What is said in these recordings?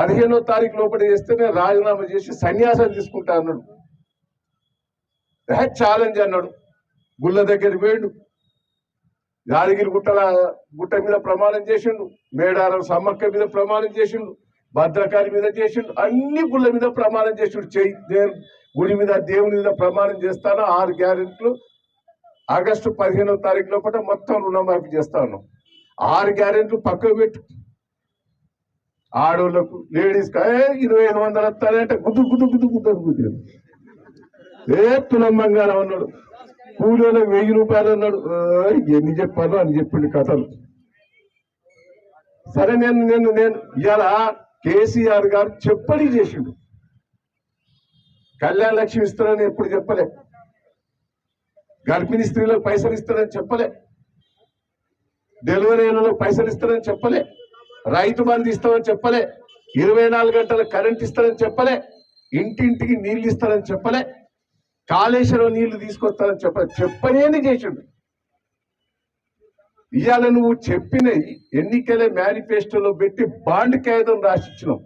పదిహేనో తారీఖు లోపల చేస్తేనే రాజీనామా చేసి సన్యాసం తీసుకుంటా అన్నాడు. ఛాలెంజ్ అన్నాడు. గుళ్ళ దగ్గరికి పోయిండు. యాదగిరి గుట్టల గుట్ట మీద ప్రమాణం చేసిండు. మేడారం సమ్మక్క మీద ప్రమాణం చేసిండు. భద్రకాళి మీద చేసిండు. అన్ని గుళ్ళ మీద ప్రమాణం చేసిండు. చెయ్యి దే- గుడి మీద దేవుని మీద ప్రమాణం చేస్తాను. ఆరు గ్యారెంట్లు ఆగస్టు పదిహేనవ తారీఖు లోపల మొత్తం రుణమాఫీ చేస్తాను ఆరు గ్యారెంట్లు పక్కకు పెట్టు ఆడోళ్ళకు లేడీస్ ఇరవై ఐదు వందలు వస్తారంటే గుద్దు గుద్దు గుద్దు గుద్దు గుద్దు ఏ తులం ఉన్నాడు అన్నాడు. కూలీలకు వెయ్యి రూపాయలు అన్నాడు. ఎన్ని చెప్పాలో అని చెప్పిండు కథలు. సరే నేను నేను నేను ఇవాళ కేసీఆర్ గారు చెప్పని చేసిండు. కళ్యాణ లక్ష్మి ఇస్తారని ఎప్పుడు చెప్పలే. గర్భిణీ స్త్రీలకు పైసలు ఇస్తారని చెప్పలే. డెలివరీ అయిన పైసలు ఇస్తారని చెప్పలే. రైతు బంధు ఇస్తామని చెప్పలే ఇరవై నాలుగు గంటల కరెంట్ ఇస్తారని చెప్పలే ఇంటింటికి నీళ్ళు ఇస్తారని చెప్పలే కాళేశ్వరం నీళ్ళు తీసుకొస్తారని చెప్పలే చెప్పనేది చేసిండు. ఇవాళ నువ్వు చెప్పిన ఎన్నికల మేనిఫెస్టోలో పెట్టి బాండ్ కాగితం రాసిచ్చినావు.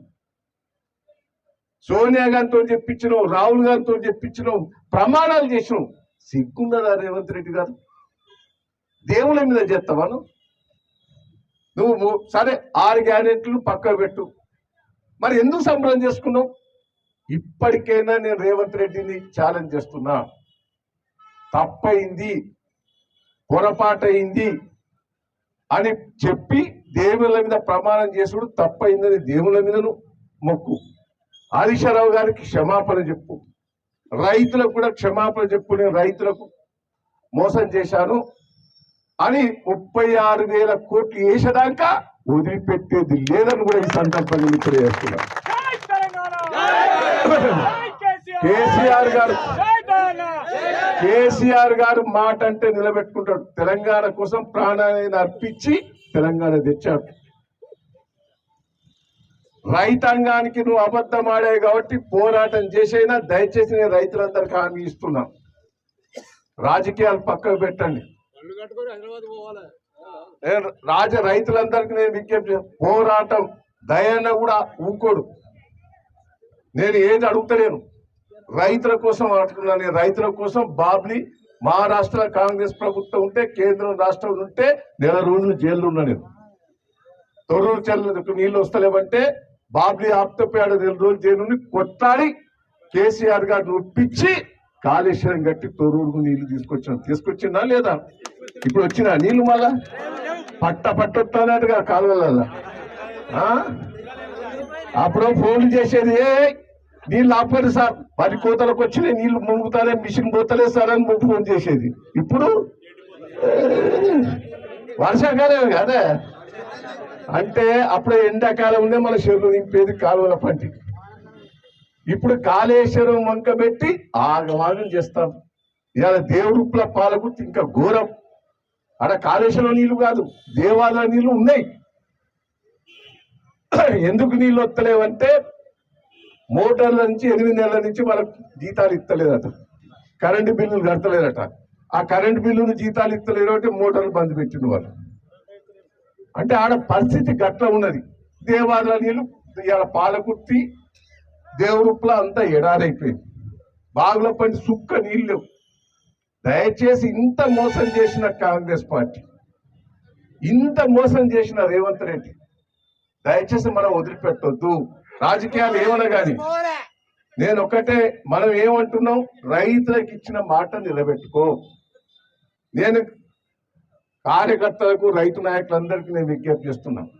సోనియా గారితో చెప్పించినావు రాహుల్ గారితో చెప్పించినావు ప్రమాణాలు చేసినావు. సిగ్గున్నదా రేవంత్ రెడ్డి గారు? దేవుళ్ళ మీద చేస్తావా నువ్వు? సరే ఆరు గ్యారెంట్లు పక్క పెట్టు. మరి ఎందుకు సంబరం చేసుకున్నావు? ఇప్పటికైనా నేను రేవంత్ రెడ్డిని ఛాలెంజ్ చేస్తున్నా. తప్పయింది పొరపాటయింది అని చెప్పి దేవుళ్ళ మీద ప్రమాణం చేసుడు తప్పయిందని దేవుళ్ళ మీదను మొక్కు. హరీశ్వరరావు గారికి క్షమాపణ చెప్పు. రైతులకు కూడా క్షమాపణ చెప్పు నేను రైతులకు మోసం చేశాను. అని ముప్పై ఆరు వేల కోట్లు వేసేదాకా వదిలిపెట్టేది లేదని కూడా ఈ సందర్భంగా జై కేసీఆర్! గారు కేసీఆర్ గారు మాట అంటే నిలబెట్టుకుంటాడు. తెలంగాణ కోసం ప్రాణాన్ని అర్పించి తెలంగాణ తెచ్చాడు. రైతాంగానికి నువ్వు అబద్ధం ఆడావు కాబట్టి పోరాటం చేసైనా దయచేసి నేను రైతులందరికీ హామీ ఇస్తున్నా రాజకీయాలు పక్కకు పెట్టండి. నేను రాజ రైతులందరికీ నేను విజ్ఞప్తి పోరాటం దయన్న కూడా ఊకోడు. నేను ఏది అడుగుతలేను. రైతుల కోసం అడుగుతున్నా. నేను రైతుల కోసం బాబ్లీ మహారాష్ట్ర కాంగ్రెస్ ప్రభుత్వం ఉంటే కేంద్రం రాష్ట్రం ఉంటే నెల రోజులు జైల్లో ఉన్నా నేను. తొర్రూరు చెల్లకు నీళ్ళు వస్తలేవంటే బాబ్లీ ఆప్తపోయాడు నెల రోజులు జైలు కొట్టాడి కేసీఆర్ గారిని ఒప్పించి కాళేశ్వరం కట్టి తోరూరుకు నీళ్ళు తీసుకొచ్చాను తీసుకొచ్చిందా లేదా? ఇప్పుడు వచ్చినా నీళ్ళు మళ్ళా? పట్ట పట్టొస్తానట్టుగా కాలువల అప్పుడు ఫోన్లు చేసేది నీళ్ళు ఆపరు సార్. పది కోతలకు వచ్చినాయి నీళ్ళు మునుగుతానే మిషన్ పోతలే సార్ అని ఫోన్ చేసేది. ఇప్పుడు? వర్షాకాలమే కదా. అంటే అప్పుడే ఎండాకాలం ఉండే మన చెరువు నింపేది కాలువల పంటి ఇప్పుడు కాళేశ్వరం వంక పెట్టి ఆగమాగం చేస్తాం. ఇవాళ దేవుడుప్ల పాలగుర్తి ఇంకా ఘోరం. ఆడ కాళేశ్వరం నీళ్ళు కాదు దేవాలయ నీళ్ళు ఉన్నాయి. ఎందుకు నీళ్ళు వస్తలేవంటే మోటార్ల నుంచి ఎనిమిది నెలల నుంచి వాళ్ళకి జీతాలు ఇస్తలేదట. కరెంటు బిల్లులు కడతలేదట. ఆ కరెంటు బిల్లులు జీతాలు ఇస్తలేరు అంటే మోటార్లు బంద్ పెట్టిండు వాళ్ళు. అంటే ఆడ పరిస్థితి గట్ల ఉన్నది. దేవాలయ నీళ్ళు ఇవాళ పాలకుర్తి దేవుడుప్ల అంతా ఎడారైపోయింది. బాగుల పని సుక్క నీళ్ళు లేవు. దయచేసి ఇంత మోసం చేసిన కాంగ్రెస్ పార్టీ ఇంత మోసం చేసిన రేవంత్ రెడ్డి దయచేసి మనం వదిలిపెట్టొద్దు. రాజకీయాలు ఏమన్నా కానీ నేను ఒకటే మనం ఏమంటున్నాం? రైతులకు ఇచ్చిన మాట నిలబెట్టుకో. నేను కార్యకర్తలకు రైతు నాయకులందరికీ నేను విజ్ఞప్తి చేస్తున్నాను.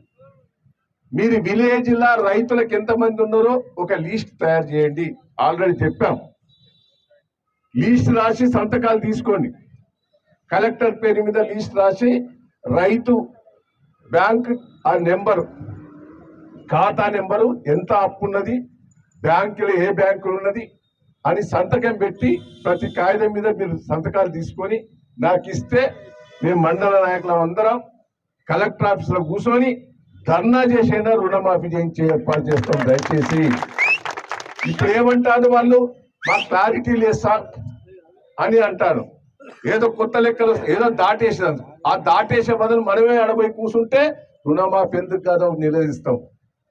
మీరు విలేజ్ లా రైతులకు ఎంతమంది ఉన్నారో ఒక లిస్ట్ తయారు చేయండి. ఆల్రెడీ చెప్పాం. లిస్ట్ రాసి సంతకాలు తీసుకోండి. కలెక్టర్ పేరు మీద లిస్ట్ రాసి రైతు బ్యాంక్ ఆ నెంబరు ఖాతా నెంబరు ఎంత అప్పు ఉన్నది బ్యాంకులో ఏ బ్యాంకులు ఉన్నది అని సంతకం పెట్టి ప్రతి కాగితం మీద మీరు సంతకాలు తీసుకొని నాకు ఇస్తే మేము మండల నాయకులం అందరం కలెక్టర్ ఆఫీస్లో కూర్చొని ధర్నా చేసైనా రుణమాఫీ చేయించి ఏర్పాటు చేస్తాం దయచేసి. ఇప్పుడు ఏమంటారు వాళ్ళు? మా క్లారిటీ లేదు సార్ అని అంటారు. ఏదో కొత్త లెక్కలు ఏదో దాటేసిన ఆ దాటేసే బదులు మనమే అడబోయి కూర్చుంటే రుణమాఫీ ఎందుకు కాదో నిలదీస్తాం.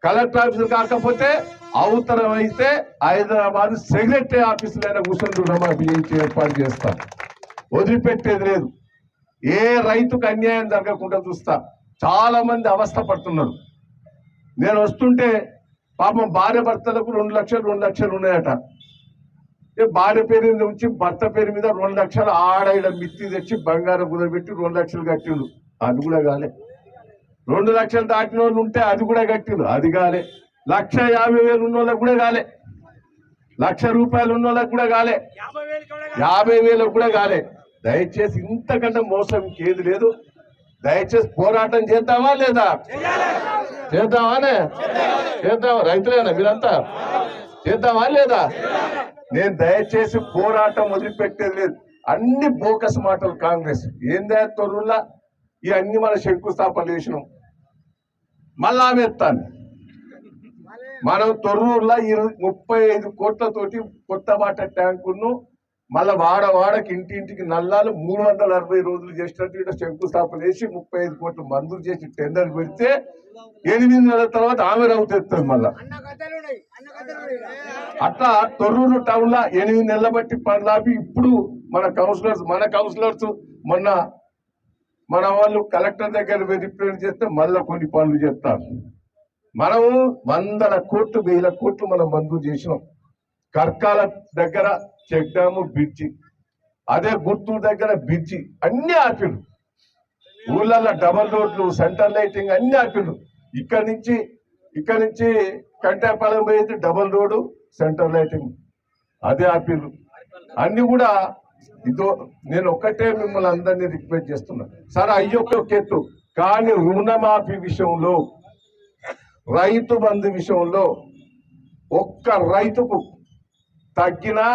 కలెక్టర్ ఆఫీసులు కాకపోతే అవతరం అయితే హైదరాబాద్ సెక్రటరీ ఆఫీసులైనా కూర్చొని రుణమాఫీ చేయించి ఏర్పాటు చేస్తాం. వదిలిపెట్టేది లేదు. ఏ రైతుకు అన్యాయం జరగకుండా చూస్తా. చాలా మంది అవస్థ పడుతున్నారు. నేను వస్తుంటే పాపం భార్య భర్తలకు రెండు లక్షలు రెండు లక్షలు ఉన్నాయట. భార్య పేరు మీద ఉంచి భర్త పేరు మీద రెండు లక్షలు ఆడ మిత్తి తెచ్చి బంగారం కుదరబెట్టి రెండు లక్షలు కట్టిండు. అది కూడా కాలే. రెండు లక్షలు దాటిన వాళ్ళు ఉంటే అది కూడా కట్టిండు. అది కాలే. లక్ష యాభై వేలు ఉన్న వాళ్ళకి కూడా కాలే. లక్ష రూపాయలు ఉన్న వాళ్ళకి కూడా కాలే. యాభై వేలకు కూడా కాలే. దయచేసి ఇంతకంటే మోసం ఇంకేది లేదు. దయచేసి పోరాటం చేద్దామా లేదా? చేద్దామానే చేద్దామా? రైతులేనా మీరంతా? చేద్దామా లేదా? నేను దయచేసి పోరాటం వదిలిపెట్టేది లేదు. అన్ని బోకస్ మాటలు కాంగ్రెస్. ఏం తొర్రుల్లా ఈ అన్ని మన శంకుస్థాపన చేసినాం. మళ్ళా ఆమెత్తాను. మనం తొర్రూరులో ఇరవై ముప్పై ఐదు కోట్లతోటి కొత్త వాటర్ ట్యాంకును మళ్ళా వాడ వాడకి ఇంటింటికి నల్లాలు మూడు వందల అరవై రోజులు చేసినట్టు ఇక్కడ శంకుస్థాపన చేసి ముప్పై ఐదు కోట్లు మంజూరు చేసి టెండర్ పెడితే ఎనిమిది నెలల తర్వాత ఆమె రౌతు ఎత్తుంది మళ్ళా. అట్లా తొర్రూరు టౌన్లో ఎనిమిది నెలల బట్టి పనులాపి ఇప్పుడు మన కౌన్సిలర్స్ మన కౌన్సిలర్స్ మొన్న మన వాళ్ళు కలెక్టర్ దగ్గర రిప్రజెంట్ చేస్తే మళ్ళా కొన్ని పనులు చేస్తారు. మనము వందల కోట్లు వేల కోట్లు మనం మంజూరు చేసినాం. కర్కాల దగ్గర చెక్ డ్యాము బ్రిడ్జి. అదే గుర్తూరు దగ్గర బ్రిడ్జి. అన్ని ఆపిడు ఊళ్ళల్లో డబల్ రోడ్లు సెంటర్ లైటింగ్ అన్ని ఆపిడు ఇక్కడ నుంచి ఇక్కడ నుంచి కంటేపాలెం పోయేది డబల్ రోడ్డు సెంటర్ లైటింగ్. అదే ఆపిండు అన్ని కూడా ఇదో నేను ఒక్కటే మిమ్మల్ని అందరినీ రిక్వెస్ట్ చేస్తున్నా. సరే అయ్యొక్క ఎత్తు కానీ రుణమాఫీ విషయంలో రైతు బంధు విషయంలో ఒక్క రైతుకు తగ్గినా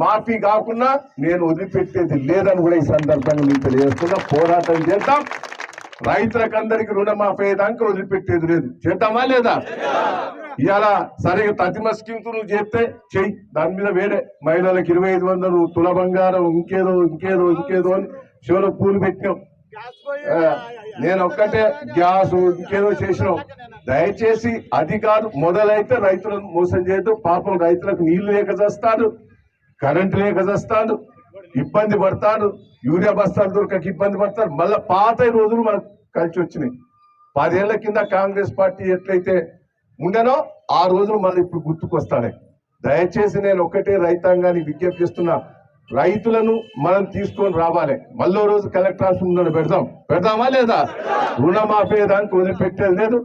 మాఫీ కాకుండా నేను వదిలిపెట్టేది లేదని కూడా ఈ సందర్భంగా మీకు తెలియజేస్తున్నా. పోరాటం చేద్దాం. రైతులకు అందరికి రుణమాఫీ అయ్యేదాకా వదిలిపెట్టేది లేదు. చేద్దామా లేదా? ఇవాళ సరిగా తతిమ స్కీమ్స్ నువ్వు చేస్తే చెయ్యి. దాని మీద వేరే మహిళలకు ఇరవై ఐదు వందలు తుల బంగారం ఇంకేదో ఇంకేదో ఇంకేదో అని శివలో పూలు పెట్టినాం. నేను ఒక్కటే గ్యాస్ ఇంకేదో చేసినాం. దయచేసి అది కాదు మొదలైతే రైతులను మోసం చేయొద్దు. పాపం రైతులకు నీళ్ళు లేక చేస్తాడు. కరెంటు లేక చేస్తాడు ఇబ్బంది పడతాడు యూరియా బస్తాలు దొరకక ఇబ్బంది పడతాడు మళ్ళా పాత రోజులు మనకు కలిసి వచ్చినాయి. పదేళ్ళ కింద కాంగ్రెస్ పార్టీ ఎట్లయితే ఉండేనో ఆ రోజులు మళ్ళీ ఇప్పుడు గుర్తుకొస్తానే. దయచేసి నేను ఒక్కటే రైతాంగాన్ని విజ్ఞప్తి చేస్తున్నా. రైతులను మనం తీసుకొని రావాలి. మళ్ళీ రోజు కలెక్టర్ ఆఫీస్ ముందు పెడదాం. పెడదామా లేదా? రుణమాఫీ దానికి వదిలిపెట్టేది లేదు.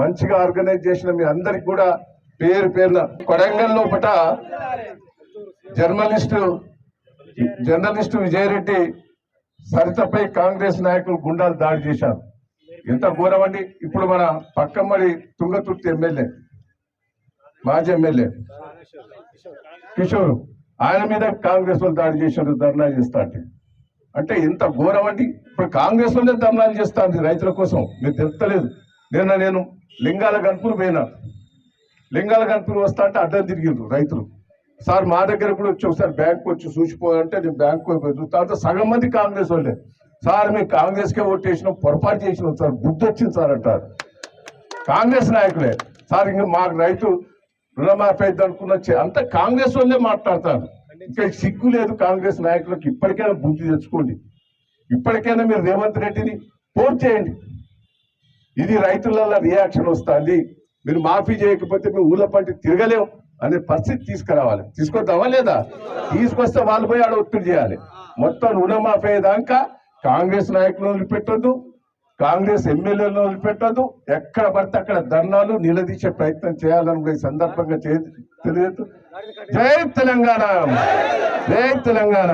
మంచిగా ఆర్గనైజ్ చేసిన మీ అందరికి కూడా పేరు పేరున కొడంగల్ లోపట జర్నలిస్టు జర్నలిస్టు విజయరెడ్డి సరితపై కాంగ్రెస్ నాయకులు గుండాలు దాడి చేశారు. ఎంత ఘోరం అండి. ఇప్పుడు మన పక్కమ్మడి తుంగతుర్తి ఎమ్మెల్యే మాజీ ఎమ్మెల్యే కిషోర్ ఆయన మీద కాంగ్రెస్ వాళ్ళు దాడి చేశారు ధర్నా చేస్తా అంటే అంటే ఎంత ఘోరం అండి. ఇప్పుడు కాంగ్రెస్ వాళ్ళే ధర్నాలు చేస్తా రైతుల కోసం. మీరు తెలుస్తలేదు నిన్న నేను లింగాల గన్పూర్ పోయినా. లింగాల గణపులు వస్తా అంటే అడ్డం తిరిగిండ్రు రైతులు. సార్ మా దగ్గర కూడా వచ్చి ఒకసారి బ్యాంకు వచ్చి చూసిపోయారంటే నేను బ్యాంకు పోయి తర్వాత సగం మంది కాంగ్రెస్ వాళ్ళే. సార్ మేము కాంగ్రెస్కే ఓటేసినాం పొరపాటు చేసినాం సార్ బుద్ధి వచ్చింది సార్ అంటారు. కాంగ్రెస్ నాయకులే. సార్ ఇంకా మాకు రైతు రుణమాఫీ అయితే అనుకున్న చే- అంతా కాంగ్రెస్ వాళ్ళే మాట్లాడతారు. ఇంకా సిగ్గు లేదు కాంగ్రెస్ నాయకులకు ఇప్పటికైనా బుద్ధి తెచ్చుకోండి. ఇప్పటికైనా మీరు రేవంత్ రెడ్డిని పోర్ట్ చేయండి. ఇది రైతులలో రియాక్షన్ వస్తుంది. మీరు మాఫీ చేయకపోతే మేము ఊళ్ళ పంట తిరగలేం. అనే పరిస్థితి తీసుకురావాలి. తీసుకొద్దామా లేదా? తీసుకొస్తే వాళ్ళు పోయి ఆడ ఒత్తిడి చేయాలి. మొత్తం రుణమాఫీ అయ్యేదాకా కాంగ్రెస్ నాయకులను వదిలిపెట్టొద్దు కాంగ్రెస్ ఎమ్మెల్యేలను వదిలిపెట్టొద్దు. ఎక్కడ పడితే అక్కడ ధర్నాలు నిలదీసే ప్రయత్నం చేయాలని కూడా ఈ సందర్భంగా చే- తెలియదు. జై తెలంగాణ! జై తెలంగాణ!